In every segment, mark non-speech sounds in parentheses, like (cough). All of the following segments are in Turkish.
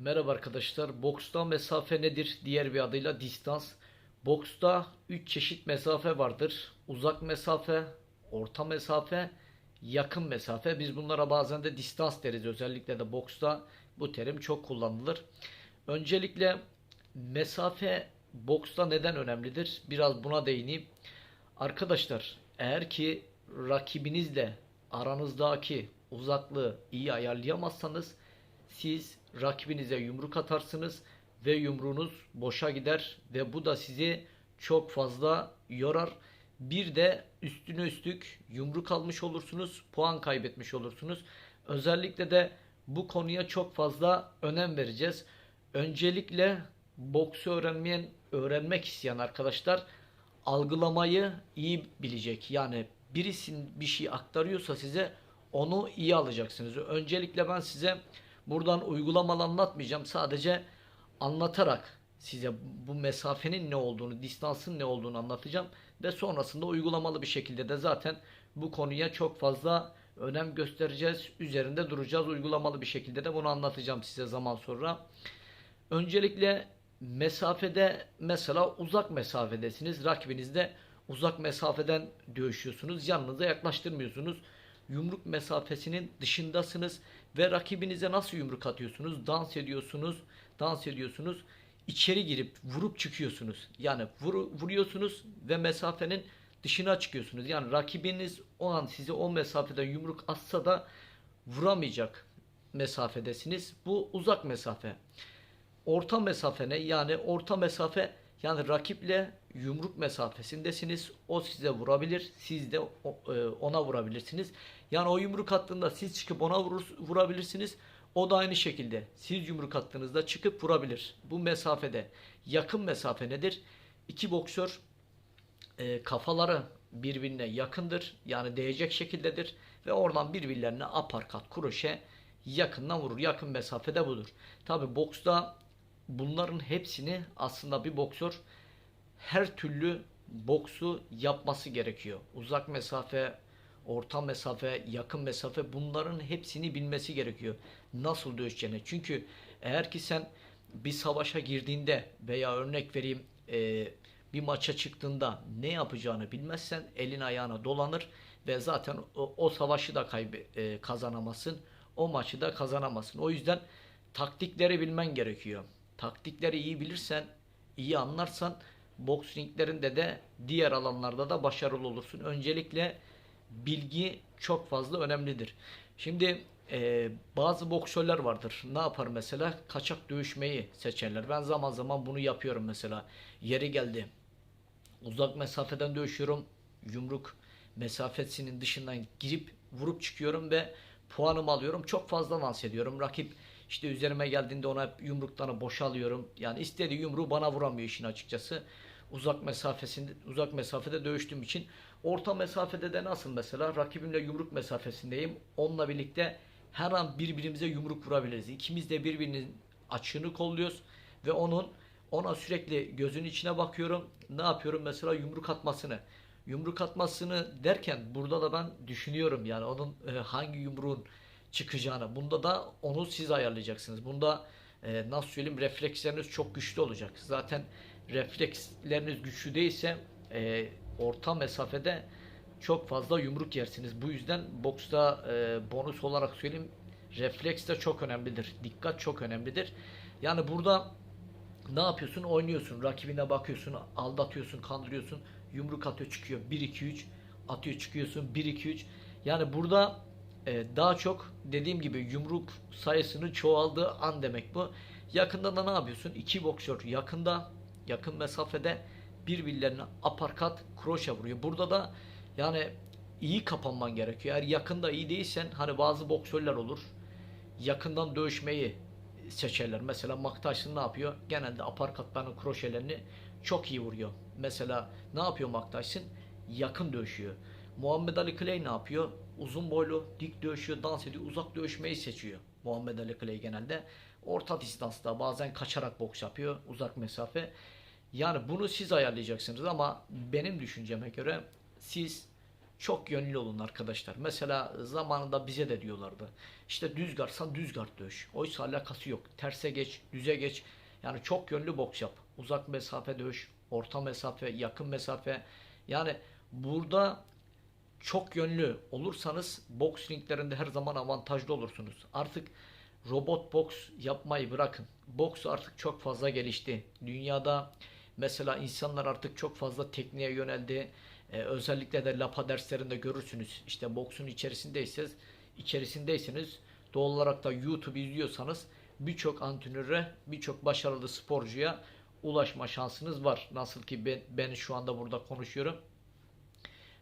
Merhaba arkadaşlar. Boksta mesafe nedir? Diğer bir adıyla distans. Boksta 3 çeşit mesafe vardır. Uzak mesafe, orta mesafe, yakın mesafe. Biz bunlara bazen de distans deriz. Özellikle de boksta bu terim çok kullanılır. Öncelikle mesafe boksta neden önemlidir? Biraz buna değineyim. Arkadaşlar eğer ki rakibinizle aranızdaki uzaklığı iyi ayarlayamazsanız siz rakibinize yumruk atarsınız ve yumruğunuz boşa gider ve bu da sizi çok fazla yorar. Bir de üstüne üstlük yumruk almış olursunuz, puan kaybetmiş olursunuz. Özellikle de bu konuya çok fazla önem vereceğiz. Öncelikle boksu öğrenmeyen, öğrenmek isteyen arkadaşlar algılamayı iyi bilecek. Yani birisinin bir şey aktarıyorsa size onu iyi alacaksınız. Öncelikle ben size buradan uygulamalı anlatmayacağım. Sadece anlatarak size bu mesafenin ne olduğunu, distansın ne olduğunu anlatacağım ve sonrasında uygulamalı bir şekilde de zaten bu konuya çok fazla önem göstereceğiz. Üzerinde duracağız. Uygulamalı bir şekilde de bunu anlatacağım size zaman sonra. Öncelikle mesafede mesela uzak mesafedesiniz. Rakibinizde uzak mesafeden dövüşüyorsunuz. Yanınıza yaklaştırmıyorsunuz. Yumruk mesafesinin dışındasınız ve rakibinize nasıl yumruk atıyorsunuz? Dans ediyorsunuz, dans ediyorsunuz. İçeri girip vurup çıkıyorsunuz. Yani vuru- vuruyorsunuz ve mesafenin dışına çıkıyorsunuz. Yani rakibiniz o an size o mesafeden yumruk atsa da vuramayacak mesafedesiniz. Bu uzak mesafe. Orta mesafe ne? Yani orta mesafe yani rakiple yumruk mesafesindesiniz. O size vurabilir. Siz de e, ona vurabilirsiniz. Yani o yumruk attığında siz çıkıp ona vurur, vurabilirsiniz. O da aynı şekilde siz yumruk attığınızda çıkıp vurabilir. Bu mesafede. Yakın mesafe nedir? İki boksör e, kafaları birbirine yakındır. Yani değecek şekildedir. Ve oradan birbirlerine aparkat, kroşe yakından vurur. Yakın mesafede budur. Tabi boksta bunların hepsini aslında bir boksör her türlü boksu yapması gerekiyor. Uzak mesafe, orta mesafe, yakın mesafe bunların hepsini bilmesi gerekiyor. Nasıl dövüşeceğini. Çünkü eğer ki sen bir savaşa girdiğinde veya örnek vereyim e, bir maça çıktığında ne yapacağını bilmezsen elin ayağına dolanır ve zaten o, o savaşı da kaybe, e, kazanamazsın. O maçı da kazanamazsın. O yüzden taktikleri bilmen gerekiyor. Taktikleri iyi bilirsen, iyi anlarsan boks ringlerinde de diğer alanlarda da başarılı olursun. Öncelikle bilgi çok fazla önemlidir. Şimdi e, bazı boksörler vardır. Ne yapar mesela? Kaçak dövüşmeyi seçerler. Ben zaman zaman bunu yapıyorum mesela. Yeri geldi. Uzak mesafeden dövüşüyorum. Yumruk mesafesinin dışından girip vurup çıkıyorum ve puanımı alıyorum. Çok fazla dans ediyorum. Rakip işte üzerime geldiğinde ona yumruklarını boşalıyorum. Yani istediği yumruğu bana vuramıyor işin açıkçası. Uzak mesafesinde uzak mesafede dövüştüğüm için orta mesafede de nasıl mesela rakibimle yumruk mesafesindeyim. Onunla birlikte her an birbirimize yumruk vurabiliriz. İkimiz de birbirinin açığını kolluyoruz ve onun ona sürekli gözün içine bakıyorum. Ne yapıyorum mesela yumruk atmasını. Yumruk atmasını derken burada da ben düşünüyorum yani onun e, hangi yumruğun çıkacağını. Bunda da onu siz ayarlayacaksınız. Bunda e, nasıl söyleyeyim refleksleriniz çok güçlü olacak. Zaten refleksleriniz güçlü değilse e, orta mesafede çok fazla yumruk yersiniz. Bu yüzden boksta e, bonus olarak söyleyeyim refleks de çok önemlidir. Dikkat çok önemlidir. Yani burada ne yapıyorsun? Oynuyorsun. Rakibine bakıyorsun. Aldatıyorsun. Kandırıyorsun. Yumruk atıyor çıkıyor. 1-2-3 atıyor çıkıyorsun. 1-2-3 yani burada e, daha çok dediğim gibi yumruk sayısının çoğaldığı an demek bu. Yakında da ne yapıyorsun? İki boksör yakında yakın mesafede birbirlerine aparkat kroşe vuruyor. Burada da yani iyi kapanman gerekiyor. Eğer yakında iyi değilsen hani bazı boksörler olur. Yakından dövüşmeyi seçerler. Mesela Tyson ne yapıyor? Genelde aparkatlarının kroşelerini çok iyi vuruyor. Mesela ne yapıyor Tyson? Yakın dövüşüyor. Muhammed Ali Clay ne yapıyor? Uzun boylu, dik dövüşüyor, dans ediyor, uzak dövüşmeyi seçiyor. Muhammed Ali Clay genelde. Orta distansta bazen kaçarak boks yapıyor, uzak mesafe. Yani bunu siz ayarlayacaksınız ama benim düşünceme göre siz çok yönlü olun arkadaşlar. Mesela zamanında bize de diyorlardı. İşte düz gardsan düz gard dövüş. Oysa alakası yok. Terse geç, düze geç. Yani çok yönlü boks yap. Uzak mesafe dövüş, orta mesafe, yakın mesafe. Yani burada çok yönlü olursanız boks ringlerinde her zaman avantajlı olursunuz. Artık robot boks yapmayı bırakın. Boks artık çok fazla gelişti. Dünyada mesela insanlar artık çok fazla tekniğe yöneldi. Ee, özellikle de lapa derslerinde görürsünüz. İşte boksun içerisindeyseniz, içerisindeyseniz doğal olarak da YouTube izliyorsanız birçok antrenöre, birçok başarılı sporcuya ulaşma şansınız var. Nasıl ki ben, ben şu anda burada konuşuyorum.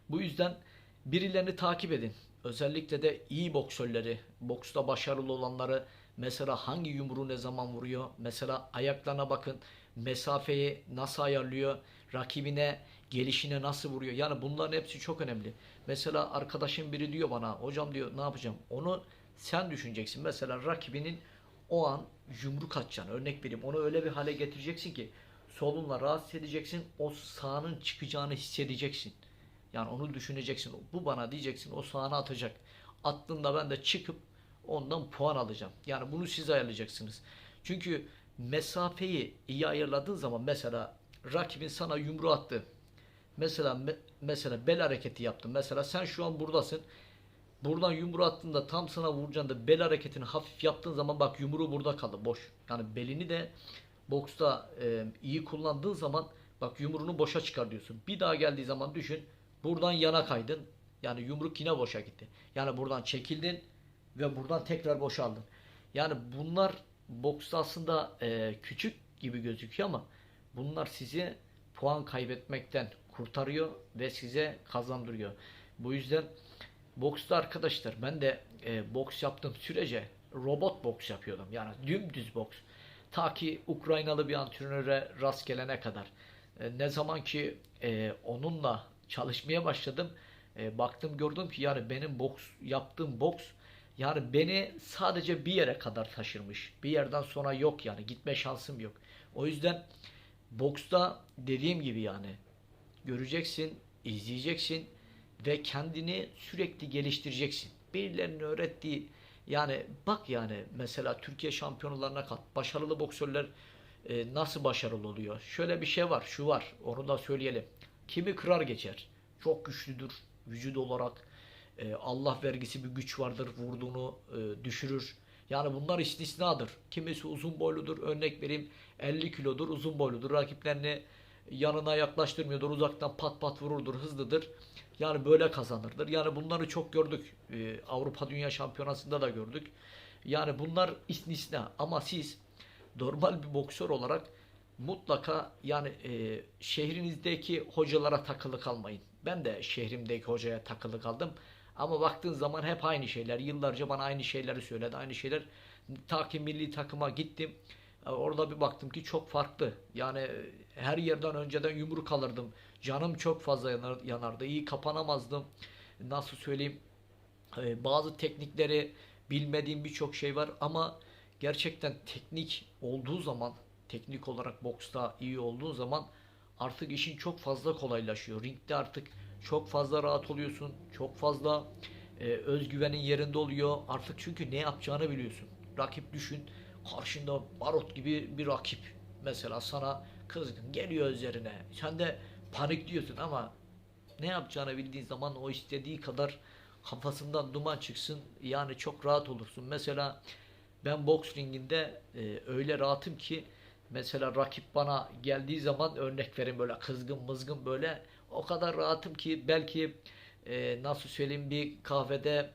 Bu yüzden birilerini takip edin. Özellikle de iyi boksörleri, boksta başarılı olanları mesela hangi yumruğu ne zaman vuruyor? Mesela ayaklarına bakın. Mesafeyi nasıl ayarlıyor? Rakibine gelişine nasıl vuruyor? Yani bunların hepsi çok önemli. Mesela arkadaşım biri diyor bana, hocam diyor ne yapacağım? Onu sen düşüneceksin. Mesela rakibinin o an yumruk atacağını örnek vereyim. Onu öyle bir hale getireceksin ki solunla rahatsız edeceksin. O sağının çıkacağını hissedeceksin. Yani onu düşüneceksin. Bu bana diyeceksin o sahana atacak. Attığında ben de çıkıp ondan puan alacağım. Yani bunu siz ayarlayacaksınız. Çünkü mesafeyi iyi ayarladığın zaman mesela rakibin sana yumruğu attı. Mesela me- mesela bel hareketi yaptın. Mesela sen şu an buradasın. Buradan yumruğu attığında tam sana vuracağında bel hareketini hafif yaptığın zaman bak yumruğu burada kaldı boş. Yani belini de boksta e, iyi kullandığın zaman bak yumruğunu boşa çıkar diyorsun. Bir daha geldiği zaman düşün buradan yana kaydın. Yani yumruk yine boşa gitti. Yani buradan çekildin ve buradan tekrar boşaldın. Yani bunlar boksta aslında e, küçük gibi gözüküyor ama bunlar sizi puan kaybetmekten kurtarıyor ve size kazandırıyor. Bu yüzden boksta arkadaşlar ben de e, boks yaptığım sürece robot boks yapıyordum. Yani dümdüz boks. Ta ki Ukraynalı bir antrenöre rast gelene kadar. E, ne zaman ki e, onunla çalışmaya başladım. E, baktım gördüm ki yani benim boks yaptığım boks yani beni sadece bir yere kadar taşırmış. Bir yerden sonra yok yani gitme şansım yok. O yüzden boksta dediğim gibi yani göreceksin, izleyeceksin ve kendini sürekli geliştireceksin. Birilerinin öğrettiği yani bak yani mesela Türkiye şampiyonlarına kat. Başarılı boksörler e, nasıl başarılı oluyor? Şöyle bir şey var, şu var. Onu da söyleyelim. Kimi kırar geçer. Çok güçlüdür vücut olarak. E, Allah vergisi bir güç vardır. Vurduğunu e, düşürür. Yani bunlar istisnadır. Kimisi uzun boyludur. Örnek vereyim 50 kilodur, uzun boyludur. Rakiplerini yanına yaklaştırmıyordur. Uzaktan pat pat vururdur, hızlıdır. Yani böyle kazanırdır. Yani bunları çok gördük. Ee, Avrupa Dünya Şampiyonası'nda da gördük. Yani bunlar istisna. Ama siz normal bir boksör olarak mutlaka yani e, şehrinizdeki hocalara takılı kalmayın. Ben de şehrimdeki hocaya takılı kaldım. Ama baktığın zaman hep aynı şeyler. Yıllarca bana aynı şeyleri söyledi. Aynı şeyler. Ta milli takıma gittim. E, Orada bir baktım ki çok farklı. Yani e, her yerden önceden yumruk alırdım. Canım çok fazla yanar, yanardı. İyi kapanamazdım. Nasıl söyleyeyim? E, Bazı teknikleri bilmediğim birçok şey var ama gerçekten teknik olduğu zaman, teknik olarak boksta iyi olduğu zaman artık işin çok fazla kolaylaşıyor. Ringde artık çok fazla rahat oluyorsun. Çok fazla e, özgüvenin yerinde oluyor. Artık çünkü ne yapacağını biliyorsun. Rakip düşün. Karşında barut gibi bir rakip. Mesela sana kızgın geliyor üzerine. Sen de panikliyorsun ama ne yapacağını bildiğin zaman o istediği kadar kafasından duman çıksın. Yani çok rahat olursun. Mesela ben boks ringinde e, öyle rahatım ki mesela rakip bana geldiği zaman örnek verin böyle kızgın mızgın böyle o kadar rahatım ki belki e, nasıl söyleyeyim bir kahvede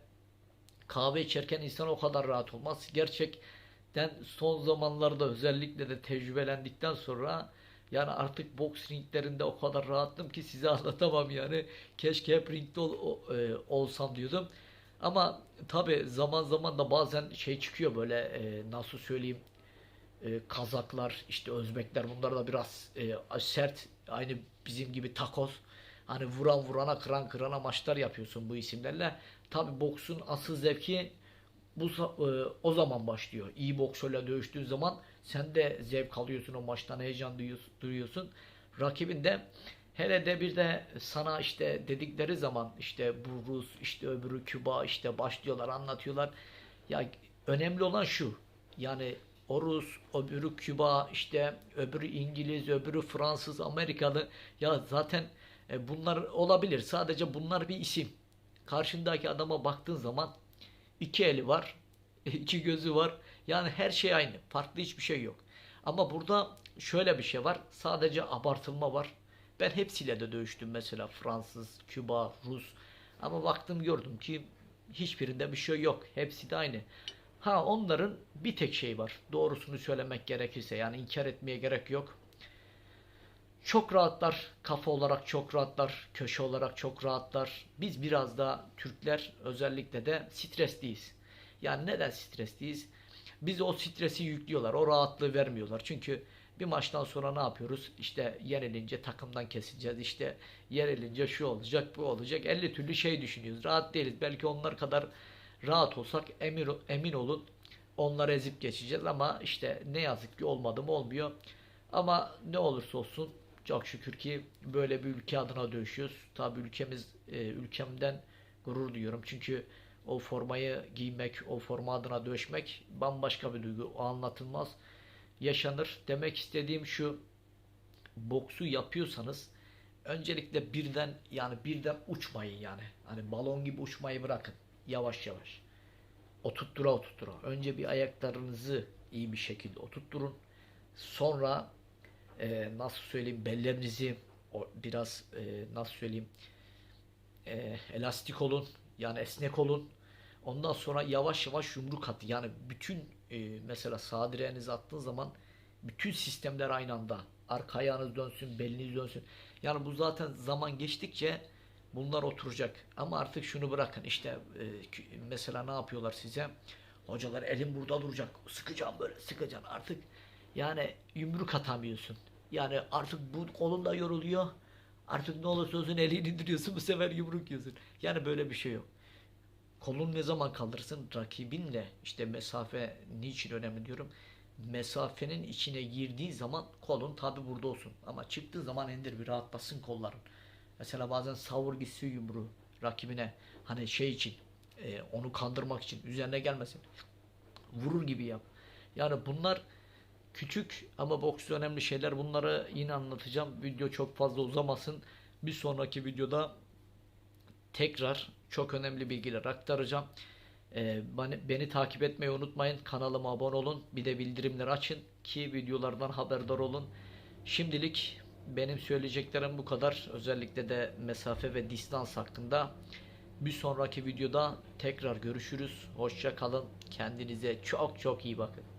kahve içerken insan o kadar rahat olmaz. Gerçekten son zamanlarda özellikle de tecrübelendikten sonra yani artık boks ringlerinde o kadar rahattım ki size (laughs) anlatamam yani. Keşke hep ringde ol- e, olsam diyordum. Ama tabi zaman zaman da bazen şey çıkıyor böyle e, nasıl söyleyeyim e, Kazaklar işte Özbekler bunlar da biraz e, sert aynı bizim gibi takoz hani vuran vurana kıran kırana maçlar yapıyorsun bu isimlerle. Tabi boksun asıl zevki bu e, o zaman başlıyor. İyi boksörle dövüştüğün zaman sen de zevk alıyorsun o maçtan heyecan duyuyorsun. Rakibin de Hele de bir de sana işte dedikleri zaman işte bu Rus, işte öbürü Küba, işte başlıyorlar anlatıyorlar. Ya önemli olan şu. Yani o Rus, öbürü Küba, işte öbürü İngiliz, öbürü Fransız, Amerikalı. Ya zaten e, bunlar olabilir. Sadece bunlar bir isim. Karşındaki adama baktığın zaman iki eli var, (laughs) iki gözü var. Yani her şey aynı. Farklı hiçbir şey yok. Ama burada şöyle bir şey var. Sadece abartılma var. Ben hepsiyle de dövüştüm mesela Fransız, Küba, Rus. Ama baktım gördüm ki hiçbirinde bir şey yok. Hepsi de aynı. Ha onların bir tek şey var. Doğrusunu söylemek gerekirse yani inkar etmeye gerek yok. Çok rahatlar. Kafa olarak çok rahatlar. Köşe olarak çok rahatlar. Biz biraz da Türkler özellikle de stresliyiz. Yani neden stresliyiz? Bize o stresi yüklüyorlar. O rahatlığı vermiyorlar. Çünkü bir maçtan sonra ne yapıyoruz? İşte yenilince takımdan kesileceğiz. İşte yenilince şu olacak, bu olacak. 50 türlü şey düşünüyoruz. Rahat değiliz. Belki onlar kadar rahat olsak emin, emin olun onları ezip geçeceğiz ama işte ne yazık ki olmadı mı olmuyor. Ama ne olursa olsun çok şükür ki böyle bir ülke adına dövüşüyoruz. Tabi ülkemiz e, ülkemden gurur duyuyorum. Çünkü o formayı giymek, o forma adına dövüşmek bambaşka bir duygu. O anlatılmaz. Yaşanır. Demek istediğim şu. Boksu yapıyorsanız öncelikle birden yani birden uçmayın yani. Hani balon gibi uçmayı bırakın. Yavaş yavaş. Oturttura oturttura. Önce bir ayaklarınızı iyi bir şekilde oturtturun. Sonra e, nasıl söyleyeyim bellerinizi o, biraz e, nasıl söyleyeyim e, elastik olun yani esnek olun. Ondan sonra yavaş yavaş yumruk at. Yani bütün e, mesela sağ direğinizi attığın zaman bütün sistemler aynı anda. Arka ayağınız dönsün, beliniz dönsün. Yani bu zaten zaman geçtikçe bunlar oturacak. Ama artık şunu bırakın. İşte e, mesela ne yapıyorlar size? Hocalar elim burada duracak. Sıkacağım böyle sıkacaksın. Artık yani yumruk atamıyorsun. Yani artık bu kolun da yoruluyor. Artık ne olursa olsun elini indiriyorsun bu sefer yumruk yiyorsun. Yani böyle bir şey yok. Kolun ne zaman kaldırsın rakibinle işte mesafe niçin önemli diyorum. Mesafenin içine girdiği zaman kolun tabi burada olsun. Ama çıktığı zaman indir bir rahatlasın kolların. Mesela bazen savur gitsin yumruğu rakibine. Hani şey için e, onu kandırmak için üzerine gelmesin. Vurur gibi yap. Yani bunlar küçük ama boksta önemli şeyler. Bunları yine anlatacağım. Video çok fazla uzamasın. Bir sonraki videoda tekrar çok önemli bilgiler aktaracağım. Ee, beni, beni takip etmeyi unutmayın. Kanalıma abone olun. Bir de bildirimleri açın ki videolardan haberdar olun. Şimdilik benim söyleyeceklerim bu kadar. Özellikle de mesafe ve distans hakkında. Bir sonraki videoda tekrar görüşürüz. Hoşça kalın. Kendinize çok çok iyi bakın.